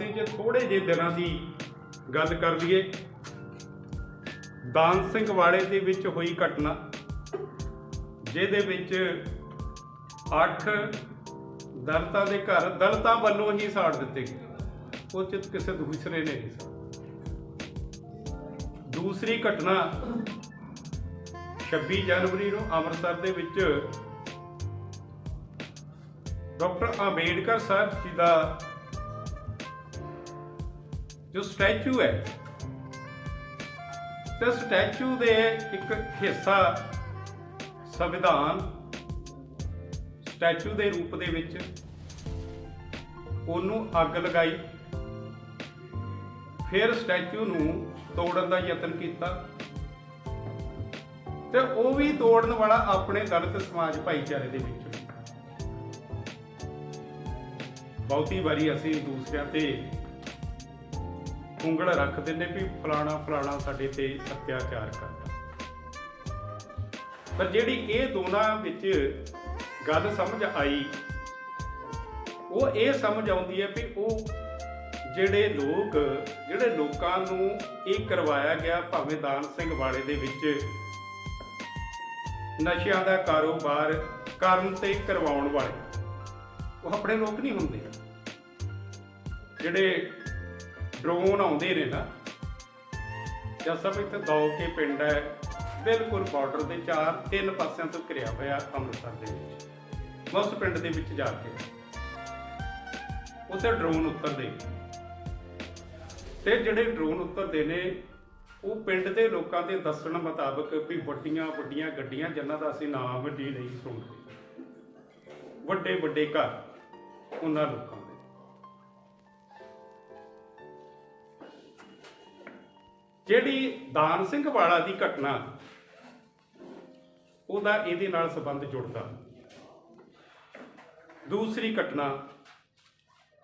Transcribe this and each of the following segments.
ਅਸੀਂ ਜੇ ਥੋੜੇ ਜਿਹੇ ਦਿਨਾਂ ਦੀ ਗੱਲ ਕਰ ਲਈਏ। ਦਾਨ ਸਿੰਘ ਵਾੜੇ ਦੇ ਵਿੱਚ ਹੋਈ ਘਟਨਾ, ਜਿਹਦੇ ਵਿੱਚ 8 ਦਲਤਾਂ ਦੇ ਘਰ, ਦਲਤਾਂ ਵੱਲੋਂ ਹੀ ਸਾੜ ਦਿੱਤੇ ਗਏ। ਉਹ ਚਿਤ ਕਿਸੇ ਦੂਸਰੇ ਨੇ ਨਹੀਂ ਦੂਸਰੀ ਘਟਨਾ 26 ਜਨਵਰੀ ਨੂੰ ਅੰਮ੍ਰਿਤਸਰ ਦੇ ਵਿੱਚ ਡਾਕਟਰ ਅੰਬੇਡਕਰ ਸਾਹਿਬ ਜੀ ਦਾ ਜੋ ਸਟੈਚੂ ਹੈ। ਤੇ ਸਟੈਚੂ ਦੇ ਇੱਕ ਹਿੱਸਾ ਸੰਵਿਧਾਨ ਸਟੈਚੂ ਦੇ ਰੂਪ ਦੇ ਵਿੱਚ ਉਹਨੂੰ ਅੱਗ ਲਗਾਈ। ਫਿਰ ਸਟੈਚੂ ਨੂੰ ਤੋੜਨ ਦਾ ਯਤਨ ਕੀਤਾ। ਤੇ ਉਹ ਵੀ ਤੋੜਨ ਵਾਲਾ ਆਪਣੇ ਦਲਿਤ ਸਮਾਜ ਭਾਈਚਾਰੇ ਦੇ ਵਿੱਚ। ਬਹੁਤੀ ਵਾਰੀ ਅਸੀਂ ਦੂਸਰਿਆਂ ਤੇ ਉਂਗਲ ਰੱਖ ਦਿੰਦੇ ਵੀ ਫਲਾਣਾ ਫਲਾਣਾ ਸਾਡੇ ਤੇ ਅਤਿਆਚਾਰ ਕਰਦਾ। ਪਰ ਜਿਹੜੀ ਇਹ ਦੋਨਾਂ ਵਿੱਚ ਗੱਲ ਸਮਝ ਆਈ, ਉਹ ਇਹ ਸਮਝ ਆਉਂਦੀ ਹੈ ਵੀ ਉਹ ਜਿਹੜੇ ਲੋਕ, ਜਿਹੜੇ ਲੋਕਾਂ ਨੂੰ ਇਹ ਕਰਵਾਇਆ ਗਿਆ ਭਾਵੇਂ ਦਾਨ ਸਿੰਘ ਵਾਲੇ ਦੇ ਵਿੱਚ, ਨਸ਼ਿਆਂ ਦਾ ਕਾਰੋਬਾਰ ਕਰਨ ਤੇ ਕਰਵਾਉਣ ਵਾਲੇ, ਉਹ ਆਪਣੇ ਲੋਕ ਨਹੀਂ ਹੁੰਦੇ। ਜਿਹੜੇ ਡਰੋਨ ਆਉਂਦੇ ਨੇ ਨਾ, ਜਾਂ ਸਭ ਇੱਥੇ ਦੋ ਕੇ ਪਿੰਡ ਹੈ, ਬਿਲਕੁਲ ਬਾਰਡਰ ਦੇ ਚਾਰ, ਤਿੰਨ ਪਾਸਿਆਂ ਤੋਂ ਘਿਰਿਆ ਹੋਇਆ ਅੰਮ੍ਰਿਤਸਰ ਦੇ ਵਿੱਚ। ਮੈਂ ਪਿੰਡ ਦੇ ਵਿੱਚ ਜਾ ਕੇ ਉੱਥੇ ਡਰੋਨ ਉਤਰਦੇ। ਤੇ ਜਿਹੜੇ ਡਰੋਨ ਉਤਰਦੇ ਨੇ, ਉਹ ਪਿੰਡ ਦੇ ਲੋਕਾਂ ਦੇ ਦੱਸਣ ਮੁਤਾਬਕ ਵੀ ਵੱਡੀਆਂ ਵੱਡੀਆਂ ਗੱਡੀਆਂ ਜਿਨ੍ਹਾਂ ਦਾ ਅਸੀਂ ਨਾਮ ਵੀ ਨਹੀਂ ਸੁਣਦੇ। ਵੱਡੇ ਵੱਡੇ ਘਰ, ਉਹਨਾਂ ਲੋਕਾਂ ਜਿਹੜੀ ਦਾਨ ਸਿੰਘ ਵਾਲਾ ਦੀ ਘਟਨਾ, ਉਹਦਾ ਇਹਦੇ ਨਾਲ ਸੰਬੰਧ ਜੁੜਦਾ। ਦੂਸਰੀ ਘਟਨਾ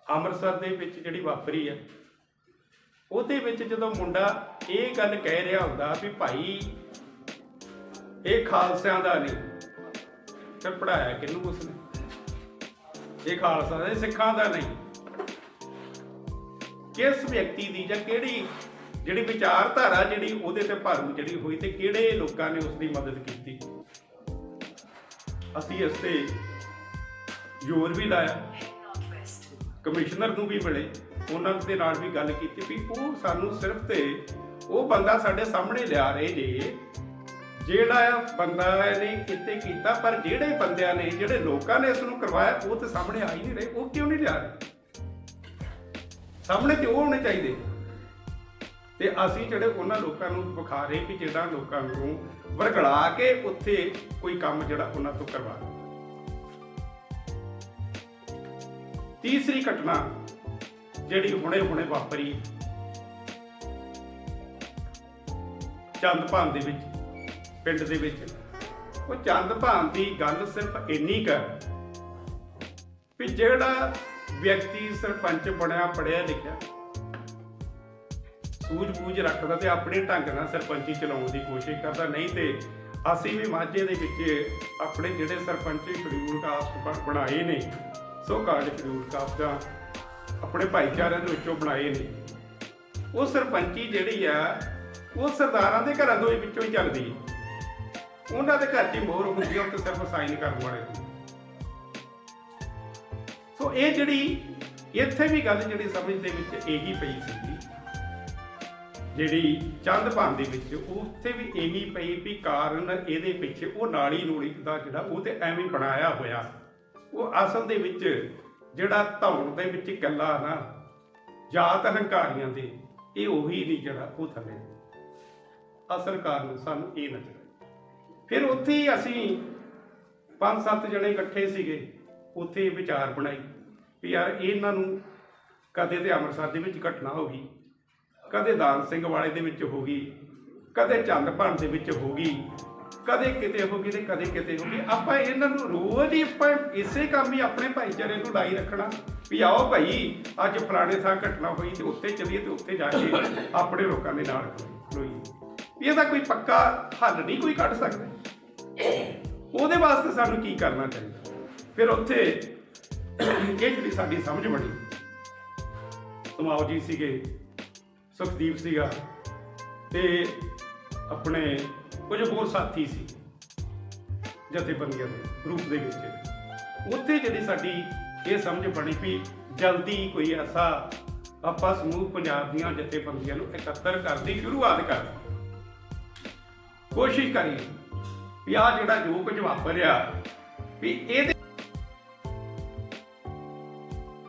ਅੰਮ੍ਰਿਤਸਰ ਦੇ ਵਿੱਚ ਜਿਹੜੀ ਵਾਪਰੀ ਹੈ, ਉਹਦੇ ਵਿੱਚ ਜਦੋਂ ਮੁੰਡਾ ਇਹ ਗੱਲ ਕਹਿ ਰਿਹਾ ਹੁੰਦਾ ਵੀ ਭਾਈ, ਇਹ ਖਾਲਸਿਆਂ ਦਾ ਨਹੀਂ। ਫਿਰ ਪੜਾਇਆ ਕਿਹਨੂੰ ਉਸਨੇ? ਇਹ ਖਾਲਸਾ ਦਾ ਇਹ ਸਿੱਖਾਂ ਦਾ ਨਹੀਂ। ਕਿਸ ਵਿਅਕਤੀ ਦੀ ਜਾਂ ਕਿਹੜੀ ਜਿਹੜੀ ਵਿਚਾਰਧਾਰਾ ਜਿਹੜੀ ਉਹਦੇ ਤੇ ਭਰਮ ਜਿਹੜੀ ਹੋਈ ਤੇ ਕਿਹੜੇ ਲੋਕਾਂ ਨੇ ਉਸ ਦੀ ਮਦਦ ਕੀਤੀ? ਅਸੀਂ ਇਸ ਤੇ ਜ਼ੋਰ ਵੀ ਲਾਇਆ। ਕਮਿਸ਼ਨਰ ਨੂੰ ਵੀ ਮਿਲੇ। ਉਹਨਾਂ ਦੇ ਨਾਲ ਵੀ ਗੱਲ ਕੀਤੀ ਵੀ ਉਹ ਸਾਨੂੰ ਸਿਰਫ ਤੇ ਉਹ ਬੰਦਾ ਸਾਡੇ ਸਾਹਮਣੇ ਲਿਆ ਰਹੇ ਜੇ। ਜਿਹੜਾ ਬੰਦਾ ਨੇ ਇੱਥੇ ਕੀਤਾ, ਪਰ ਜਿਹੜੇ ਬੰਦਿਆਂ ਨੇ, ਜਿਹੜੇ ਲੋਕਾਂ ਨੇ ਇਸ ਨੂੰ ਕਰਵਾਇਆ, ਉਹ ਤੇ ਸਾਹਮਣੇ ਆ ਹੀ ਨਹੀਂ ਰਹੇ। ਉਹ ਕਿਉਂ ਨਹੀਂ ਲਿਆ ਰਹੇ? ਸਾਹਮਣੇ ਤੇ ਉਹ ਹੋਣੇ ਚਾਹੀਦੇ। ਤੇ ਅਸੀਂ ਜਿਹੜੇ ਉਹਨਾਂ ਲੋਕਾਂ ਨੂੰ ਵਿਖਾ ਰਹੇ ਵੀ ਜਿਹੜਾ ਲੋਕਾਂ ਨੂੰ ਵਰਗਲਾ ਕੇ ਉੱਥੇ ਕੋਈ ਕੰਮ ਜਿਹੜਾ ਉਹਨਾਂ ਤੋਂ ਕਰਵਾ ਤੀਸਰੀ ਘਟਨਾ ਜਿਹੜੀ ਹੁਣੇ ਹੁਣੇ ਵਾਪਰੀ ਚੰਦਪਾਨ ਦੇ ਵਿੱਚ, ਪਿੰਡ ਦੇ ਵਿੱਚ। ਉਹ ਚੰਦਪਾਨ ਦੀ ਗੱਲ ਸਿਰਫ ਇੰਨੀ ਕੁ ਵੀ ਜਿਹੜਾ ਵਿਅਕਤੀ ਸਰਪੰਚ ਬਣਿਆ, ਪੜਿਆ ਲਿਖਿਆ ਸੂਝ-ਬੂਝ ਰੱਖਦਾ ਤੇ ਆਪਣੇ ਢੰਗ ਨਾਲ ਸਰਪੰਚੀ ਚਲਾਉਣ ਦੀ ਕੋਸ਼ਿਸ਼ ਕਰਦਾ। ਨਹੀਂ ਤੇ ਅਸੀਂ ਵੀ ਮਾਝੇ ਦੇ ਵਿੱਚ ਆਪਣੇ ਜਿਹੜੇ ਸਰਪੰਚੀ ਸ਼ਡਿਊਲ ਕਾਸਟ ਬਣਾਏ ਨੇ, ਸੋ ਕਾਰਡ ਸ਼ਡਿਊਲ ਕਾਸਟ ਆਪਣੇ ਭਾਈਚਾਰਿਆਂ ਦੇ ਵਿੱਚੋਂ ਬਣਾਏ ਨੇ, ਉਹ ਸਰਪੰਚੀ ਜਿਹੜੀ ਆ, ਉਹ ਸਰਦਾਰਾਂ ਦੇ ਘਰਾਂ ਤੋਂ ਹੀ ਵਿੱਚੋਂ ਹੀ ਚੱਲਦੀ ਹੈ ਉਹਨਾਂ ਦੇ ਘਰ 'ਚ ਹੀ ਮੋਹਰ ਹੁੰਦੀ ਆ ਉੱਤੇ ਸਿਰਫ ਸਾਈਨ ਕਰਨ ਵਾਲੇ ਸੋ ਇਹ ਜਿਹੜੀ, ਇੱਥੇ ਵੀ ਗੱਲ ਜਿਹੜੀ ਸਮਝ ਦੇ ਵਿੱਚ ਇਹੀ ਪਈ ਸੀ ਜਿਹੜੀ ਚੰਦ ਭਾਨ ਦੇ ਵਿੱਚ ਉੱਥੇ ਵੀ ਇਹੀ ਪਈ ਵੀ ਕਾਰਨ ਇਹਦੇ ਪਿੱਛੇ ਉਹ ਨਾਲੀ ਨੂਲੀ ਦਾ ਜਿਹੜਾ ਉਹ ਤੇ ਐਵੇਂ ਬਣਾਇਆ ਹੋਇਆ। ਉਹ ਅਸਲ ਦੇ ਵਿੱਚ ਜਿਹੜਾ ਧੌਣ ਦੇ ਵਿੱਚ ਗੱਲਾ ਨਾ, ਜਾਤ ਹੰਕਾਰੀਆਂ ਦੇ, ਇਹ ਉਹੀ ਨਹੀਂ ਜਿਹੜਾ ਉਹ ਥੱਲੇ। ਅਸਲ ਕਾਰਨ ਸਾਨੂੰ ਇਹ ਨਜ਼ਰ ਆਇਆ। ਫਿਰ ਉੱਥੇ ਹੀ ਅਸੀਂ ਪੰਜ ਸੱਤ ਜਣੇ ਇਕੱਠੇ ਸੀਗੇ, ਉੱਥੇ ਵਿਚਾਰ ਬਣਾਈ ਵੀ ਯਾਰ ਇਹਨਾਂ ਨੂੰ ਕਦੇ ਤੇ ਅੰਮ੍ਰਿਤਸਰ ਦੇ ਵਿੱਚ ਘਟਨਾ ਹੋ ਗਈ। ਕਦੇ ਦਾਨ ਸਿੰਘ ਵਾਲੇ ਦੇ ਵਿੱਚ ਹੋ ਗਈ, ਕਦੇ ਚੰਦ ਚੰਦਪਾਨ ਦੇ ਵਿੱਚ ਹੋ ਗਈ, ਕਦੇ ਕਿਤੇ ਹੋ ਗਈ ਤੇ ਕਦੇ ਕਿਤੇ ਹੋ ਗਈ। ਆਪਾਂ ਇਹਨਾਂ ਨੂੰ ਰੋਜ਼ ਹੀ ਆਪਾਂ ਇਸੇ ਕੰਮ ਹੀ ਆਪਣੇ ਭਾਈਚਾਰੇ ਨੂੰ ਲਾਈ ਰੱਖਣਾ ਵੀ ਆਓ ਭਾਈ, ਅੱਜ ਫਲਾਣੇ ਥਾਂ ਘਟਨਾ ਹੋਈ ਤੇ ਉੱਥੇ ਚੱਲੀਏ ਤੇ ਉੱਥੇ ਜਾ ਕੇ ਆਪਣੇ ਲੋਕਾਂ ਦੇ ਨਾਲ ਖਲੋਈਏ। ਇਹਦਾ ਕੋਈ ਪੱਕਾ ਹੱਲ ਨਹੀਂ, ਕੋਈ ਕੱਢ ਸਕਦਾ। ਉਹਦੇ ਵਾਸਤੇ ਸਾਨੂੰ ਕੀ ਕਰਨਾ ਚਾਹੀਦਾ? ਫਿਰ ਉੱਥੇ ਇਹ ਜਿਹੜੀ ਸਾਡੀ ਸਮਝ ਬਣੀ। ਸਮਾਉ ਜੀ ਸੀਗੇ। ਸੁਖਦੀਪ ਸੀਗਾ ਤੇ ਆਪਣੇ ਕੁਝ ਹੋਰ ਸਾਥੀ ਸੀ ਜਥੇਬੰਦੀਆਂ ਦੇ ਗਰੁੱਪ ਦੇ ਵਿੱਚ। ਉੱਥੇ ਜਿਹੜੀ ਸਾਡੀ ਇਹ ਸਮਝ ਬਣੀ ਵੀ ਜਲਦੀ ਕੋਈ ਐਸਾ ਆਪਾਂ ਸਮੂਹ ਪੰਜਾਬ ਦੀਆਂ ਜਥੇਬੰਦੀਆਂ ਨੂੰ ਇਕੱਤਰ ਕਰਨ ਦੀ ਸ਼ੁਰੂਆਤ ਕਰ ਕੋਸ਼ਿਸ਼ ਕਰੀ ਵੀ ਆ ਜਿਹੜਾ ਜੋ ਕੁਝ ਵਾਪਰਿਆ ਵੀ ਇਹਦੇ